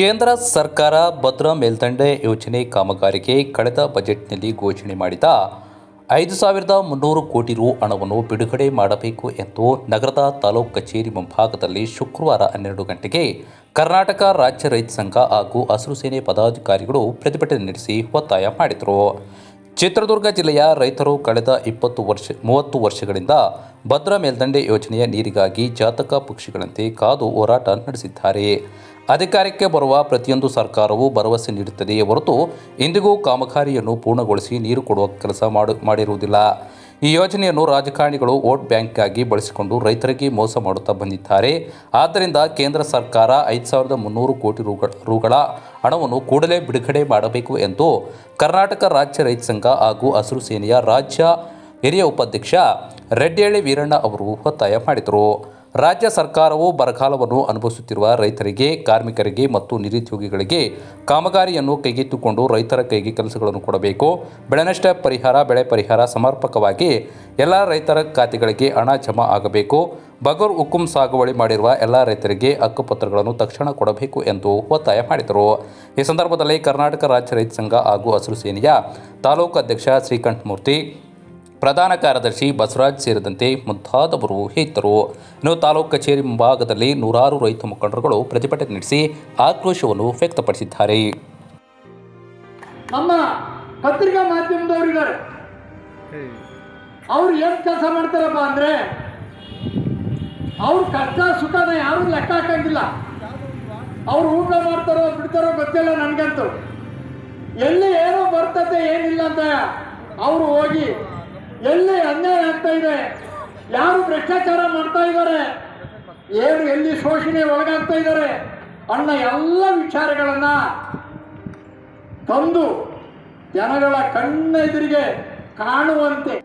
ಕೇಂದ್ರ ಸರ್ಕಾರ ಭದ್ರಾ ಮೇಲ್ದಂಡೆ ಯೋಜನೆ ಕಾಮಗಾರಿಗೆ ಕಳೆದ ಬಜೆಟ್ನಲ್ಲಿ ಘೋಷಣೆ ಮಾಡಿದ ಐದು ಸಾವಿರದ ಮುನ್ನೂರು ಕೋಟಿ ರು ಹಣವನ್ನು ಬಿಡುಗಡೆ ಮಾಡಬೇಕು ಎಂದು ನಗರದ ತಾಲೂಕು ಕಚೇರಿ ಮುಂಭಾಗದಲ್ಲಿ ಶುಕ್ರವಾರ ಹನ್ನೆರಡು ಗಂಟೆಗೆ ಕರ್ನಾಟಕ ರಾಜ್ಯ ರೈತ ಸಂಘ ಹಾಗೂ ಹಸಿರು ಸೇನೆ ಪದಾಧಿಕಾರಿಗಳು ಪ್ರತಿಭಟನೆ ನಡೆಸಿ ಒತ್ತಾಯ ಮಾಡಿದರು. ಚಿತ್ರದುರ್ಗ ಜಿಲ್ಲೆಯ ರೈತರು ಕಳೆದ ಇಪ್ಪತ್ತು ವರ್ಷ, ಮೂವತ್ತು ವರ್ಷಗಳಿಂದ ಭದ್ರಾ ಮೇಲ್ದಂಡೆ ಯೋಜನೆಯ ನೀರಿಗಾಗಿ ಜಾತಕ ಪಕ್ಷಿಗಳಂತೆ ಕಾದು ಹೋರಾಟ ನಡೆಸಿದ್ದಾರೆ. ಅಧಿಕಾರಕ್ಕೆ ಬರುವ ಪ್ರತಿಯೊಂದು ಸರ್ಕಾರವು ಭರವಸೆ ನೀಡುತ್ತದೆಯೇ ಹೊರತು ಇಂದಿಗೂ ಕಾಮಗಾರಿಯನ್ನು ಪೂರ್ಣಗೊಳಿಸಿ ನೀರು ಕೊಡುವ ಕೆಲಸ ಮಾಡು, ಮಾಡಿರುವುದಿಲ್ಲ. ಈ ಯೋಜನೆಯನ್ನು ರಾಜಕಾರಣಿಗಳು ವೋಟ್ ಬ್ಯಾಂಕ್ಗಾಗಿ ಬಳಸಿಕೊಂಡು ರೈತರಿಗೆ ಮೋಸ ಮಾಡುತ್ತಾ ಬಂದಿದ್ದಾರೆ. ಆದ್ದರಿಂದ ಕೇಂದ್ರ ಸರ್ಕಾರ ಐದು ಸಾವಿರದ ಮುನ್ನೂರು ಕೋಟಿ ರೂಗಳ ರುಗಳ ಹಣವನ್ನು ಕೂಡಲೇ ಬಿಡುಗಡೆ ಮಾಡಬೇಕು ಎಂದು ಕರ್ನಾಟಕ ರಾಜ್ಯ ರೈತ ಸಂಘ ಹಾಗೂ ಹಸಿರು ಸೇನೆಯ ರಾಜ್ಯ ಹಿರಿಯ ಉಪಾಧ್ಯಕ್ಷ ರೆಡ್ಡಿಹಳ್ಳಿ ವೀರಣ್ಣ ಅವರು ಒತ್ತಾಯ ಮಾಡಿದರು. ರಾಜ್ಯ ಸರ್ಕಾರವು ಬರಗಾಲವನ್ನು ಅನುಭವಿಸುತ್ತಿರುವ ರೈತರಿಗೆ, ಕಾರ್ಮಿಕರಿಗೆ ಮತ್ತು ನಿರುದ್ಯೋಗಿಗಳಿಗೆ ಕಾಮಗಾರಿಯನ್ನು ಕೈಗೆತ್ತಿಕೊಂಡು ರೈತರ ಕೈಗೆ ಕೆಲಸಗಳನ್ನು ಕೊಡಬೇಕು. ಬೆಳೆನಷ್ಟ ಪರಿಹಾರ, ಬೆಳೆ ಪರಿಹಾರ ಸಮರ್ಪಕವಾಗಿ ಎಲ್ಲ ರೈತರ ಖಾತೆಗಳಿಗೆ ಹಣ ಜಮಾ ಆಗಬೇಕು. ಬಗರ್ ಹುಕುಂ ಸಾಗುವಳಿ ಮಾಡಿರುವ ಎಲ್ಲ ರೈತರಿಗೆ ಹಕ್ಕುಪತ್ರಗಳನ್ನು ತಕ್ಷಣ ಕೊಡಬೇಕು ಎಂದು ಒತ್ತಾಯ ಮಾಡಿದರು. ಈ ಸಂದರ್ಭದಲ್ಲಿ ಕರ್ನಾಟಕ ರಾಜ್ಯ ರೈತ ಸಂಘ ಹಾಗೂ ಹಸಿರು ಸೇನೆಯ ತಾಲೂಕು ಅಧ್ಯಕ್ಷ ಶ್ರೀಕಂಠಮೂರ್ತಿ ಪ್ರಧಾನ ಕಾರ್ಯದರ್ಶಿ ಬಸವರಾಜ್ ಸೇರಿದಂತೆ ಮುಂತಾದವರು ಇದ್ದರು ಇನ್ನು ತಾಲೂಕು ಕಚೇರಿ ಮುಂಭಾಗದಲ್ಲಿ ನೂರಾರು ರೈತ ಮುಖಂಡರುಗಳು ಪ್ರತಿಭಟನೆ ನಡೆಸಿ ಆಕ್ರೋಶವನ್ನು ವ್ಯಕ್ತಪಡಿಸಿದ್ದಾರೆ. ನಮ್ಮ ಪತ್ರಿಕಾ ಮಾಧ್ಯಮದವರಿದ್ದಾರೆ ಅವ್ರು ಏನು ಕೆಲಸ ಮಾಡ್ತಾರಪ್ಪ ಅಂದ್ರೆ, ಅವ್ರ ಕಷ್ಟ ಸುಖನ ಯಾರು ಲೆಕ್ಕ ಹಾಕಂಗಿಲ್ಲ. ಅವ್ರು ಊಟ ಮಾಡ್ತಾರೋ ಬಿಡ್ತಾರೋ ಗೊತ್ತಿಲ್ಲ ನನಗಂತೂ. ಎಲ್ಲಿ ಏನೋ ಬರ್ತದೆ ಏನಿಲ್ಲ ಅಂತ ಅವರು ಹೋಗಿ ಎಲ್ಲಿ ಅನ್ಯಾಯ ಆಗ್ತಾ ಇದೆ? ಯಾರು ಭ್ರಷ್ಟಾಚಾರ ಮಾಡ್ತಾ ಇದ್ದಾರೆ? ಏನು ಎಲ್ಲಿ ಶೋಷಣೆ ಒಳಗಾಗ್ತಾ ಇದ್ದಾರೆ? ಅನ್ನ ಎಲ್ಲ ವಿಚಾರಗಳನ್ನು ತಂದು ಜನಗಳ ಕಣ್ಣೆದುರಿಗೆ ಕಾಣುವಂತೆ